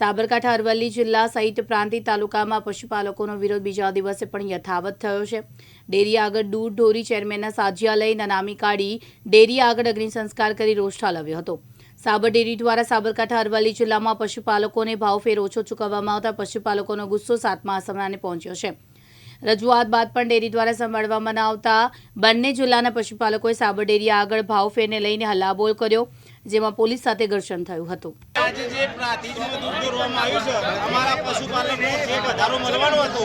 સાબરકાંઠા, અરવલ્લી જિલ્લા સહિત પ્રાંતિજ તાલુકામાં પશુપાલકોનો વિરોધ બીજા દિવસે પણ યથાવત થયો છે. ડેરી આગળ દૂધ ઢોરી ચેરમેનના સાજિયા લઈ નનામી કાઢી ડેરી આગળ અગ્નિ સંસ્કાર કરી રોષ ઠાલવ્યો હતો. સાબર ડેરી દ્વારા સાબરકાંઠા, અરવલ્લી જિલ્લામાં પશુપાલકોને ભાવફેર ઓછો ચૂકવવામાં આવતા પશુપાલકોનો ગુસ્સો સાતમા આસમાને પહોંચ્યો છે. રજૂઆત બાદ પણ ડેરી દ્વારા સંભાળવામાં આવતા બંને જિલ્લાના પશુપાલકોએ સાબર ડેરી આગળ ભાવફેરને લઈને હલ્લાબોલ કર્યો, જેમાં પોલીસ સાથે ઘર્ષણ થયું હતું. પ્રાતિજનું આવ્યું છે. અમારા પશુપાલકને જે વધારો મળવાનો હતો.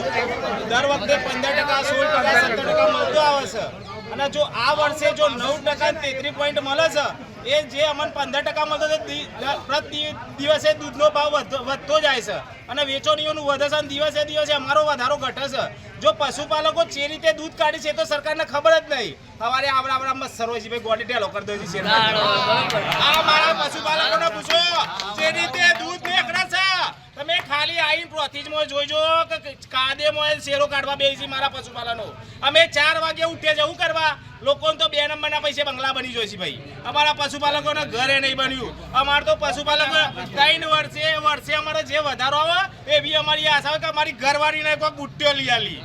દર વખતે પંદર ટકા, સોળ ટકા, સત્તર ટકા મળતો આવે છે. અને જો આ વર્ષે જો નવ ટકા તેત્રીસ પોઈન્ટ મળે છે એ જે અમને પંદર ટકા મળતો છે પ્રતિ દિવસે દૂધનો ભાવ વધતો- જાય છે. અને વેચોણીઓનું વધે છે અને દિવસે દિવસે અમારો વધારો ઘટે છે. જો પશુપાલકો જે રીતે દૂધ કાઢી છે તો સરકારને ખબર જ નહીં. સવારે આવડા આવડા મસ્સરો છે ભાઈ ગોડી ટેલો કરી દો છે આ મારા પશુપાલકોને પૂછો જે રીતે તમે ખાલી આવીને પ્રોથીજમાં જોઈજો કે કાદેમાં શેરો કાઢવા બેસી મારા પશુપાલનો. અમે ચાર વાગે ઉઠીએ જવું કરવા? લોકોને તો બે નંબરના પૈસે બંગલા બની જોઈશે ભાઈ. અમારા પશુપાલકોને ઘરે નહીં બન્યું. અમારે તો પશુપાલકો ત્રણ વર્ષે વર્ષે અમારે જે વધારો આવે એવી અમારી આશા હોય કે અમારી ઘરવાળીને કોઈ બુટ્ટીઓ લઈ આલી.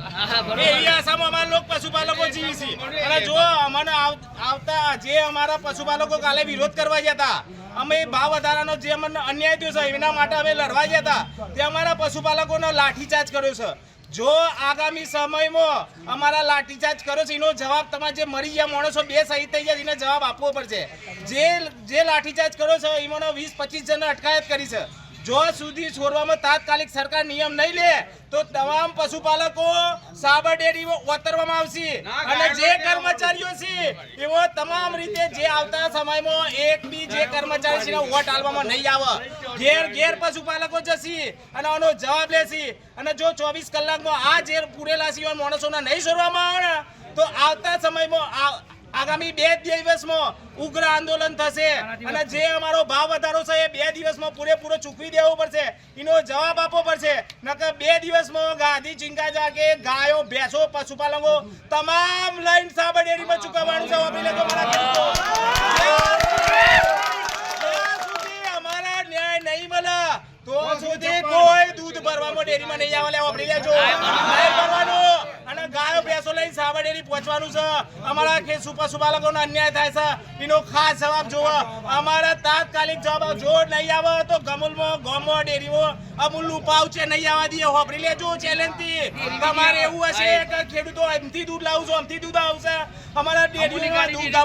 એવી આશામાં અમારા લોકો પશુપાલકો જીવી છે. અને જો અમને આવ- આવતા જે અમારા પશુપાલકો કાલે વિરોધ કરવા ગયા હતા અમે ભાવ વધારાનો જે અમને અન્યાય થયો છે, એના માટે અમે લડવા ગયા હતા. તે અમારા પશુપાલકોનો લાઠીચાર્જ કર્યો છે. જો આગામી સમયમાં અમારા લાઠીચાર્જ કર્યો છે, એનો જવાબ તમારે જે મરી ગયા માણસો, બે શહીદ થઈ ગયા, એને જવાબ આપવો પડશે. જે જે લાઠીચાર્જ કર્યો છે એમાં વીસ પચીસ જણને અટકાયત કરી છે. જો સુધી છોડવામાં તાત્કાલિક સરકાર નિયમ નહીં લે તો તમામ પશુપાલકો સાબર ડેરી ઓતરવામાં આવશે. અને જે કર્મચારીઓ છે એવો તમામ રીતે જે આવતા સમયમાં એક બી જે કર્મચારી છે વોટ આલવામાં નહીં આવે. ઘેર ઘેર પશુપાલકો જશે અને આનો જવાબ લેશે. અને જો ચોવીસ કલાકમાં આ જે પૂરેલા છે એવા માણસોને નહીં છોડવામાં આવે ને, તો આવતા સમયમાં આગામી બે દિવસમાં ઉગ્ર આંદોલન થશે. અને જે અમારો ભાવ વધારો છે એ બે દિવસમાં પૂરેપૂરો ચૂકવી દેવો પડશે. એનો જવાબ આપવો પડશે. નકર બે દિવસમાં ગાંધી ચિંતા જાગે ગાયો ભેંસો પશુપાલકો તમામ લાઈન સાબર ડેરીમાં ચૂકવવાનું છે. વાપરી લેજો અમારા ન્યાય નહીં મળે તો સુધી કોઈ દૂધ ભરવામાં ડેરીમાં નહીં આવે. વાપરી લેજો ભરવાનું. ગાયો ભેંસો લઈને સાવડેરી પહોંચવાનું છે. અમારા કે પશુપાલકોનો અન્યાય થાય છે. એનો ખાસ જવાબ જોવો અમારા તાત્કાલિક જવાબ. જો નહીં આવે તો ગમુલમાં ગોમો ડેરીઓ અમૂલનું પાઉચ એ નહીં આવવા દઈએ. હોપરી લેજો ચેલેન્જથી તમારે એવું હશે કે ખેડૂતો એમથી દૂધ લાવું છું અમથી દૂધ આવશે. અમારા ડેરીમાં દૂધ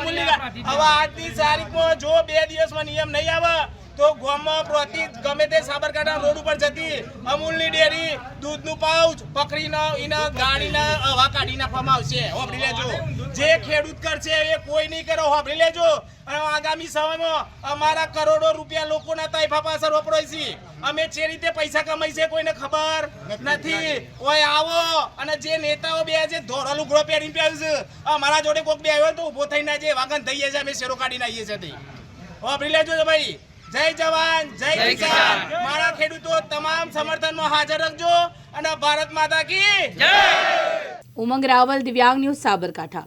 હવે આજની તારીખમાં જો બે દિવસમાં નિયમ નહીં આવે તો ગામમાં પ્રતિ ગમે તે સાબરકાંઠા રોડ ઉપર જતી અમૂલની ડેરી, દૂધનું પાઉચ, પકડીને, એના ગાડીના હવા કાઢી નાખવામાં આવશે. હોબળી લેજો. જે ખેડૂત કરશે એ કોઈ નહીં કરો. હોબળી લેજો. અને આગામી સમયમાં અમારા કરોડો રૂપિયા લોકોના તાઇફા પાસે વપરાય છે. અમે જે રીતે પૈસા કમાઈ છે કોઈને ખબર નથી. ઓય, આવો. અને જે નેતાઓ બે છે ધોરા લુગડો પહેરીને પહેર્યું છે. અમારા જોડે કોઈક બે આવ્યો તો ઊભો થઈને જે વાગન થઈએ છે, અમે શેરો કાઢીને આવીએ છીએ તે. લેજો ભાઈ. જય જવાન જય કિસાન. મારા ખેડૂતો તમામ સમર્થનમાં હાજર રાખજો. અને ભારત માતા કી ઉમંગ રાવલ દિવ્યાંગ ન્યૂઝ સાબરકાંઠા.